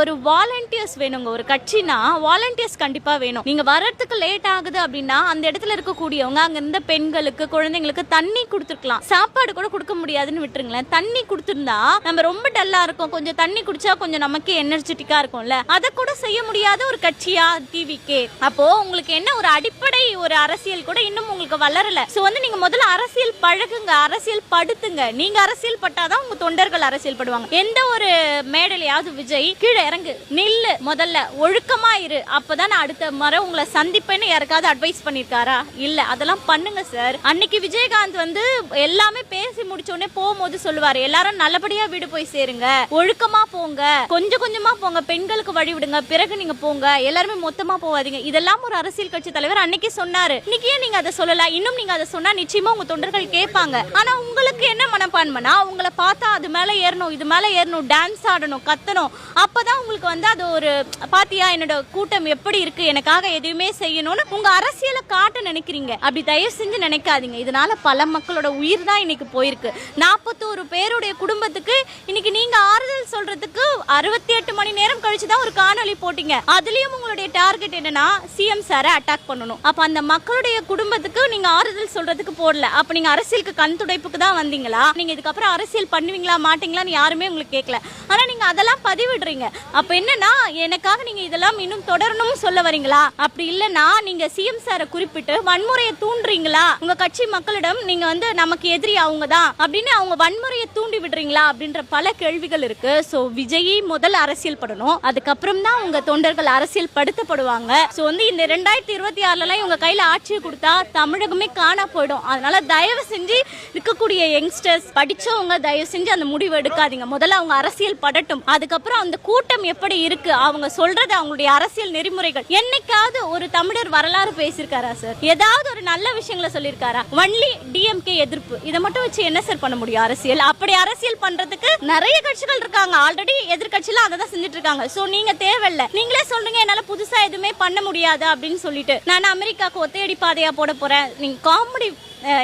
ஒரு வாலண்டியர்ஸ் வேணுங்க. ஒரு கட்சினா வாலண்டியர்ஸ் கண்டிப்பா வேணும். நீங்க வர்றதுக்கு லேட் ஆகுது அப்படின்னா அந்த இடத்துல இருக்கக்கூடியவங்க அங்க இருந்த பெண்களுக்கு குழந்தைங்களுக்கு தண்ணி கொடுத்துருக்கலாம். சாப்பாடு கூட கொடுக்க முடியாதுன்னு விட்டுருங்களேன். தண்ணி கொடுத்துருந்தா நம்ம ரொம்ப டல்லா இருக்கும். கொஞ்சம் தண்ணி குடிச்சா கொஞ்சம் நமக்கே எனர்ஜெட்டிக்கா இருக்கும்ல. அதை கூட செய்ய முடியாத ஒரு கட்சியா கே அப்போ உங்களுக்கு என்ன ஒரு அடிப்படை ஒரு அரசியல் கூட இன்னும் உங்களுக்கு வளரல. சோ வந்து நீங்க முதல்ல அரசியல் பழகுங்க அரசியல் படுத்துங்க. நீங்க அரசியல் பட்டாதான் உங்க தொண்டர்கள் அரசியல் படுவாங்க. எந்த ஒரு மேடலையாவது விஜய் கீழே இறங்கு. நில்லு முதல்ல. ஒழுக்கமா இரு. அப்பதான் நான் அடுத்த முறை உங்களை சந்திப்பேன்னு யாருக்காவது அட்வைஸ் பண்ணிருக்காரா? இல்ல. அதெல்லாம் பண்ணுங்க சார் அன்னைக்கு விஜயகாந்த் வந்து எல்லாமே பேசி முடிச்ச உடனே போகும்போது சொல்லுவாரு எல்லாரும் நல்லபடியா வீடு போய் சேருங்க. ஒழுக்கமா போங்க. கொஞ்சம் கொஞ்சமா போங்க. பெண்களுக்கு வழி விடுங்க. பிறகு நீங்க போங்க. எல்லாருமே மொத்தமா போவாதீங்க. இதெல்லாம் ஒரு அரசியல் கட்சி தலைவர் அன்னைக்கு சொன்னாரு. இன்னைக்கு நீங்க அதை சொல்லல? இன்னும் நீங்க அதை சொன்னா நிச்சயமா உங்க தொண்டர்கள் கேட்பாங்க. ஆனா உங்களுக்கு என்ன மனப்பான்மைனா உங்களை பார்த்தா அது மேலே ஏறணும் இது மேலே ஏறணும் டான்ஸ் ஆடணும் கத்தணும். அப்போ தான் உங்களுக்கு வந்து அது ஒரு பாத்தியா என்னோட கூட்டம் எப்படி இருக்கு எனக்காக எதுவுமே செய்யணும்னு உங்க அரசியலை காட்ட நினைக்கிறீங்க. அப்படி தயவு செஞ்சு நினைக்காதீங்க. இதனால பல மக்களோட உயிர் தான் இன்னைக்கு போயிருக்கு. நாற்பத்தோரு பேருடைய குடும்பத்துக்கு இன்னைக்கு நீங்க அறுபத்தி எட்டு மணி நேரம் கழிச்சு தான் ஒரு காணொளி போட்டீங்க. அதுலயும் உங்களுடைய டார்கெட் என்னன்னா சிஎம் சாரை அட்டாக் பண்ணணும். அப்ப அந்த மக்களுடைய குடும்பத்துக்கு நீங்க ஆறுதல் சொல்றதுக்கு போடல. அப்ப நீங்க அரசியலுக்கு கண் துடைப்புக்கு தான் வந்தீங்களா? நீங்க இதுக்கப்புறம் அரசியல் பண்ணுவீங்களா மாட்டீங்களான்னு யாருமே உங்களுக்கு கேட்கல ஆனா நீங்க அதெல்லாம் பதிவிடுறீங்க. அப்ப என்னன்னா எனக்காக நீங்க இதெல்லாம் இன்னும் தொடரணும்னு சொல்ல வரீங்களா? அப்படி இல்லைன்னா நீங்க சிஎம் சாரை குறிப்பிட்டு வன்முறையை தூண்டுறீங்களா? உங்க கட்சி மக்களிடம் நீங்க வந்து நமக்கு எதிரி அவங்க தான் அப்படின்னு அவங்க வன்முறையை தூண்டி விடுறீங்களா அப்படின்ற பல கேள்விகள் இருக்கு. ஸோ விஜய் முதல் அரசியல் படணும். அதுக்கப்புறம் தான் உங்க தொண்டர்கள் அரசியல் படுத்தப்படுவாங்க. ஸோ வந்து இந்த ரெண்டாயிரத்தி இருபத்தி ஆறுலலாம் இவங்க கையில் ஆட்சியை கொடுத்தா தமிழகமே காணா போயிடும். அதனால தயவு செஞ்சு இருக்கக்கூடிய யங்ஸ்டர்ஸ் படிச்சவங்க தயவு செஞ்சு அந்த முடிவு எடுக்காதீங்க. முதல்ல அவங்க அரசியல் படட்டும். அதுக்கப்புறம் அந்த கூட்டம் எப்படி இருக்கு? அவங்க சொல்றது அவங்களுடைய அரசியல் நெறிமுறைகள். என்னைக்காவது ஒரு தமிழர் வரலாறு பேசியிருக்காரா சார் ஏதாவது ஒரு நல்ல விஷயங்களை சொல்லியிருக்காரா? ஒன்லி டிஎம்கே எதிர்ப்பு. இதை மட்டும் வச்சு என்ன சார் பண்ண முடியும்? அரசியல். அப்படி அரசியல் பண்றதுக்கு நிறைய கட்சிகள் இருக்காங்க. ஆல்ரெடி எதிர்கட்சியில அதை தான் செஞ்சுட்டு இருக்காங்க சோ நீங்க தேவையில்ல. நீங்களே சொல்றீங்க என்னால புதுசா எதுவுமே பண்ண முடியாது அப்படின்னு சொல்லிட்டு. நான் அமெரிக்காக்கு ஒத்தையடி பாதையா போட போறேன்? நீங்க காமெடி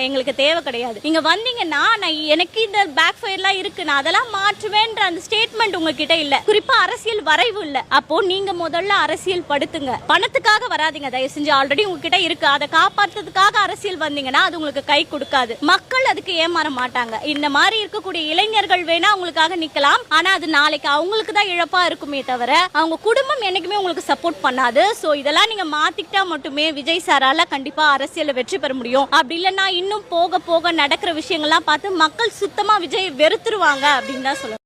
எங்களுக்கு தேவை கிடையாது. நீங்க வந்தீங்கன்னா நான் எனக்கு இந்த பேக் ஃபயர்லாம் இருக்கு. நான் அதெல்லாம் மாற்றுவேன்ற அந்த ஸ்டேட்மெண்ட் உங்ககிட்ட இல்ல. குறிப்பா அரசியல் வரைவு இல்ல. அப்போ நீங்க முதல்ல அரசியல் படுத்துங்க. பணத்துக்காக வராதீங்க. தயவு செஞ்சு ஆல்ரெடி உங்ககிட்ட இருக்கு. அதை காப்பாற்றுறதுக்காக அரசியல் வந்தீங்கன்னா அது உங்களுக்கு கை கொடுக்காது. மக்கள் அதுக்கு ஏமாற மாட்டாங்க. இந்த மாதிரி இருக்கக்கூடிய இளைஞர்கள் வேணா உங்களுக்காக நிக்கலாம். ஆனா அது நாளைக்கு அவங்களுக்கு தான் இழப்பா இருக்குமே தவிர அவங்க குடும்பம் என்னைக்குமே உங்களுக்கு சப்போர்ட் பண்ணாது. சோ இதெல்லாம் நீங்க மாத்திக்கிட்டா மட்டுமே விஜய் சாரால கண்டிப்பா அரசியல்ல வெற்றி பெற முடியும். அப்படி இல்லைன்னா இன்னும் போக போக நடக்கிற விஷயங்கள்லாம் பார்த்து மக்கள் சுத்தமா விஜய் வெறுத்துருவாங்க அப்படின்னு தான் சொல்லுவேன்.